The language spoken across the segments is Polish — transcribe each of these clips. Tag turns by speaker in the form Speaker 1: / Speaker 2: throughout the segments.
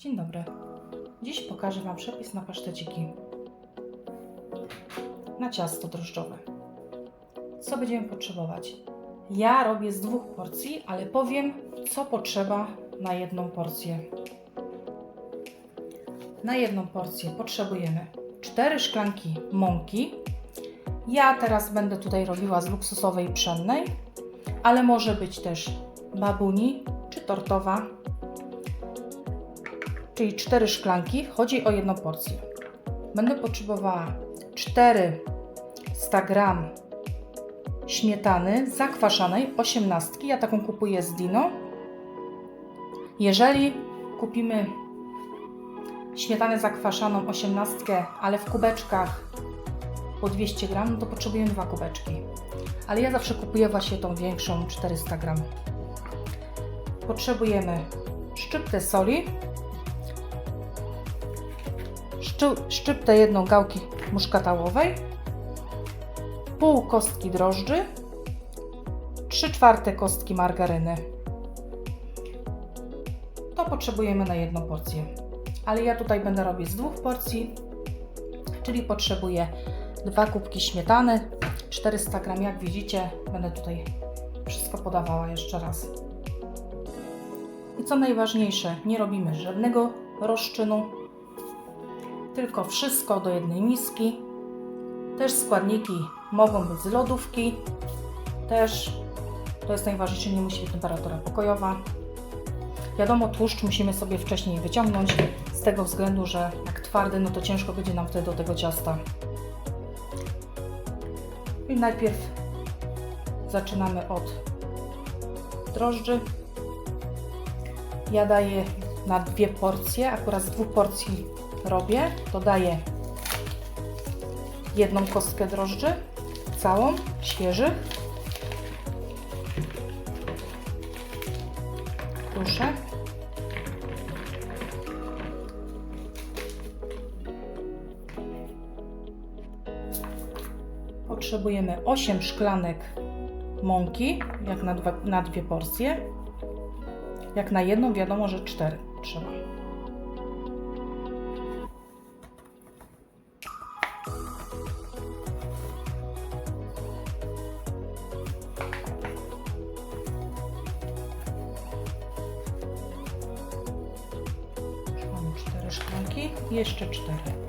Speaker 1: Dzień dobry. Dziś pokażę Wam przepis na paszteciki. Na ciasto drożdżowe. Co będziemy potrzebować? Ja robię z dwóch porcji, ale powiem, co potrzeba na jedną porcję. Na jedną porcję potrzebujemy 4 szklanki mąki. Ja teraz będę tutaj robiła z luksusowej pszennej, ale może być też babuni czy tortowa, czyli 4 szklanki. Chodzi o jedną porcję. Będę potrzebowała 400 gram śmietany zakwaszanej 18. Ja taką kupuję z Dino. Jeżeli kupimy śmietanę zakwaszaną 18, ale w kubeczkach po 200 gram, no to potrzebujemy dwa kubeczki. Ale ja zawsze kupuję właśnie tą większą 400 gram. Potrzebujemy szczyptę soli, szczyptę jedną gałki muszkatałowej, pół kostki drożdży, 3 czwarte kostki margaryny. To potrzebujemy na jedną porcję. Ale ja tutaj będę robić z dwóch porcji, czyli potrzebuję dwa kubki śmietany, 400 gram, jak widzicie, będę tutaj wszystko podawała jeszcze raz. I co najważniejsze, nie robimy żadnego rozczynu, tylko wszystko do jednej miski. Też składniki mogą być z lodówki, też to jest najważniejsze, nie musi być temperatura pokojowa. Wiadomo, tłuszcz musimy sobie wcześniej wyciągnąć, z tego względu, że jak twardy, no to ciężko będzie nam wtedy do tego ciasta. I najpierw zaczynamy od drożdży. Ja daję na dwie porcje, akurat z dwóch porcji robię, to daję jedną kostkę drożdży, całą, świeżych. Proszę. Potrzebujemy 8 szklanek mąki, jak na, dwa, na dwie porcje. Jak na jedną, wiadomo, że 4 trzeba. Jeszcze 4.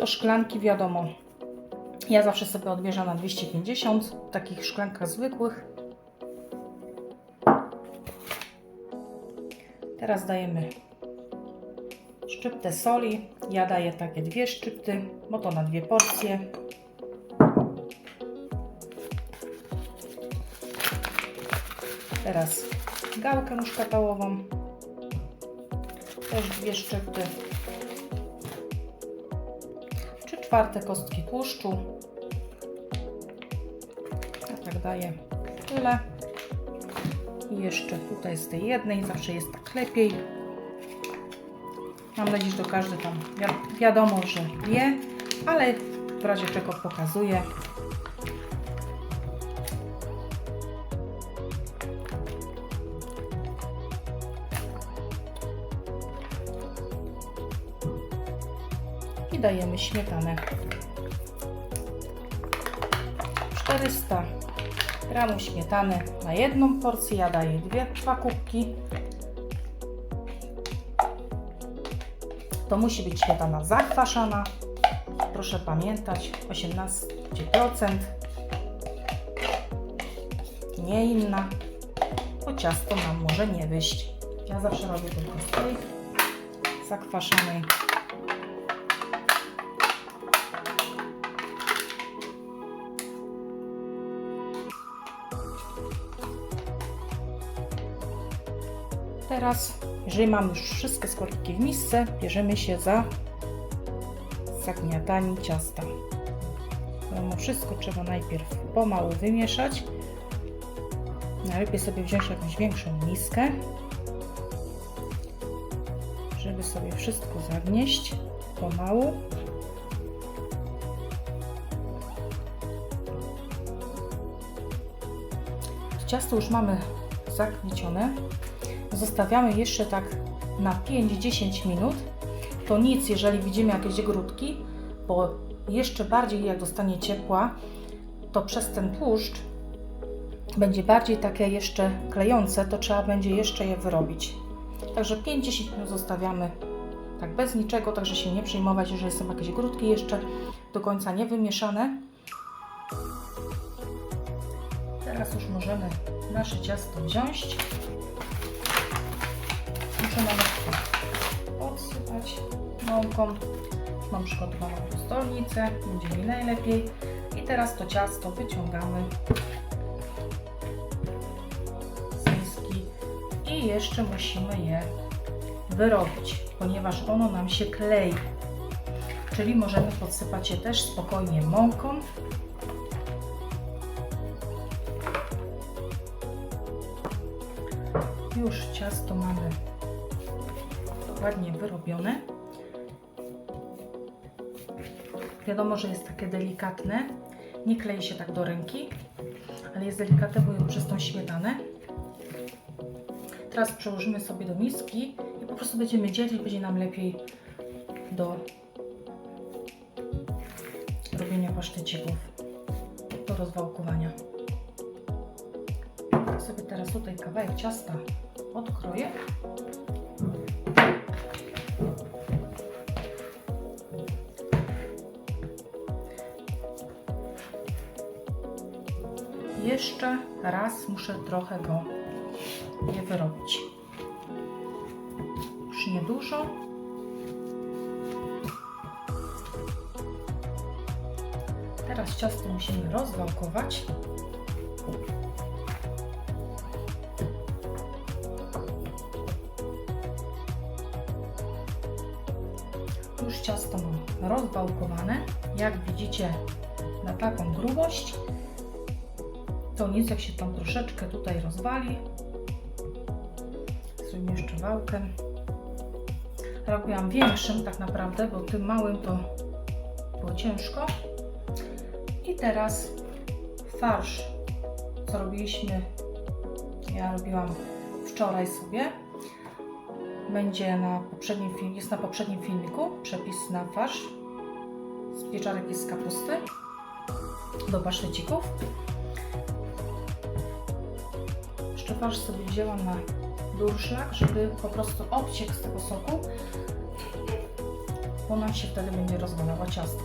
Speaker 1: to szklanki, wiadomo. Ja zawsze sobie odbierzę na 250 w takich szklankach zwykłych. Teraz dajemy szczyptę soli. Ja daję takie dwie szczypty, bo to na dwie porcje. Teraz gałkę muszkatałową. Też dwie szczypty. Czwarte kostki tłuszczu. Ja tak daję tyle. I jeszcze tutaj z tej jednej, zawsze jest tak lepiej. Mam nadzieję, że to każdy tam wi- wiadomo, że wie, ale w razie czego pokazuję. Dajemy śmietanę. 400 gramów śmietany na jedną porcję. Ja daję dwie, dwa kubki. To musi być śmietana zakwaszana. Proszę pamiętać, 18%. Nie inna, bo ciasto nam może nie wyjść. Ja zawsze robię tylko z tej zakwaszonej. Teraz, jeżeli mamy już wszystkie składniki w misce, bierzemy się za zagniataniu ciasta. Wiadomo, wszystko trzeba najpierw pomału wymieszać. Najlepiej sobie wziąć jakąś większą miskę, żeby sobie wszystko zagnieść pomału. Ciasto już mamy zagniecione. Zostawiamy jeszcze tak na 5-10 minut. To nic, jeżeli widzimy jakieś grudki, bo jeszcze bardziej jak dostanie ciepła, to przez ten tłuszcz będzie bardziej takie jeszcze klejące, to trzeba będzie jeszcze je wyrobić. Także 5-10 minut zostawiamy tak bez niczego, także się nie przejmować, jeżeli są jakieś grudki jeszcze do końca nie wymieszane. Teraz już możemy nasze ciasto wziąć. Muszę nawet mąką. Mam przygotowaną tu stolnicę, będzie mi najlepiej. I teraz to ciasto wyciągamy z miski i jeszcze musimy je wyrobić, ponieważ ono nam się klei. Czyli możemy podsypać je też spokojnie mąką. Już ciasto mamy ładnie wyrobione. Wiadomo, że jest takie delikatne, nie klei się tak do ręki, ale jest delikatne, bo przez tą śmietanę. Teraz przełożymy sobie do miski i po prostu będziemy dzielić, będzie nam lepiej do robienia pasztecików, do rozwałkowania. Sobie teraz tutaj kawałek ciasta odkroję. Jeszcze raz muszę trochę go je wyrobić. Już niedużo. Teraz ciasto musimy rozwałkować. Już ciasto mam rozwałkowane. Jak widzicie, na taką grubość. To nic, jak się tam troszeczkę tutaj rozwali. Zrobimy jeszcze wałkę. Robiłam większym tak naprawdę, bo tym małym to było ciężko. I teraz farsz, co robiliśmy, ja robiłam wczoraj sobie. Będzie na poprzednim filmie, jest na poprzednim filmiku przepis na farsz z pieczarek i z kapusty do pasztecików. Farsz sobie wzięłam na durszlak, żeby po prostu obciekł z tego soku, bo nam się wtedy będzie rozwalało ciasto.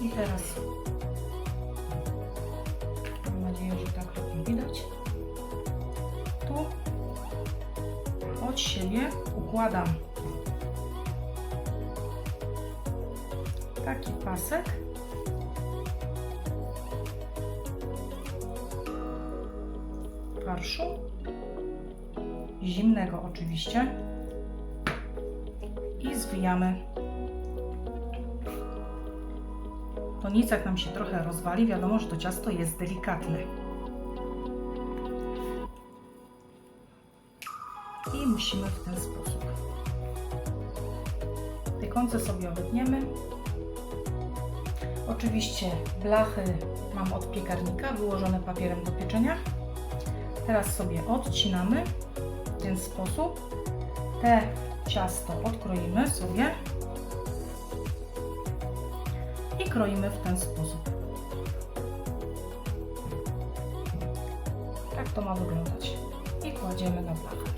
Speaker 1: I teraz mam nadzieję, że tak lepiej widać. Tu od siebie układam taki pasek. Farszu zimnego oczywiście i zwijamy to nic jak nam się trochę rozwali, wiadomo, że to ciasto jest delikatne. I musimy w ten sposób. Te końce sobie obetniemy. Oczywiście blachy mam od piekarnika wyłożone papierem do pieczenia. Teraz sobie odcinamy w ten sposób. Te ciasto odkroimy sobie i kroimy w ten sposób. Tak to ma wyglądać. I kładziemy na blachę.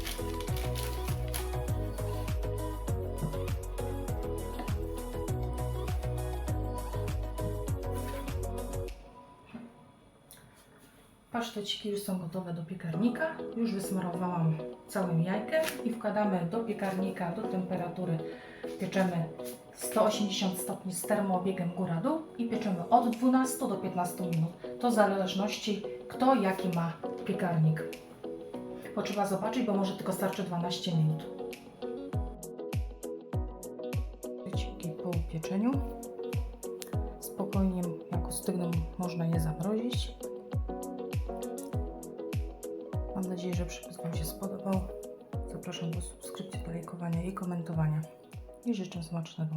Speaker 1: Paszteciki już są gotowe do piekarnika. Już wysmarowałam całym jajkiem i wkładamy do piekarnika do temperatury. Pieczemy 180 stopni z termoobiegiem góra-dół i pieczemy od 12 do 15 minut. To w zależności kto jaki ma piekarnik. bo trzeba zobaczyć, bo może tylko starczy 12 minut. Wyciki po upieczeniu. Spokojnie, jak ostygną, można je zamrozić. Przepis Wam się spodobał. Zapraszam do subskrypcji, do lajkowania i komentowania. I życzę smacznego.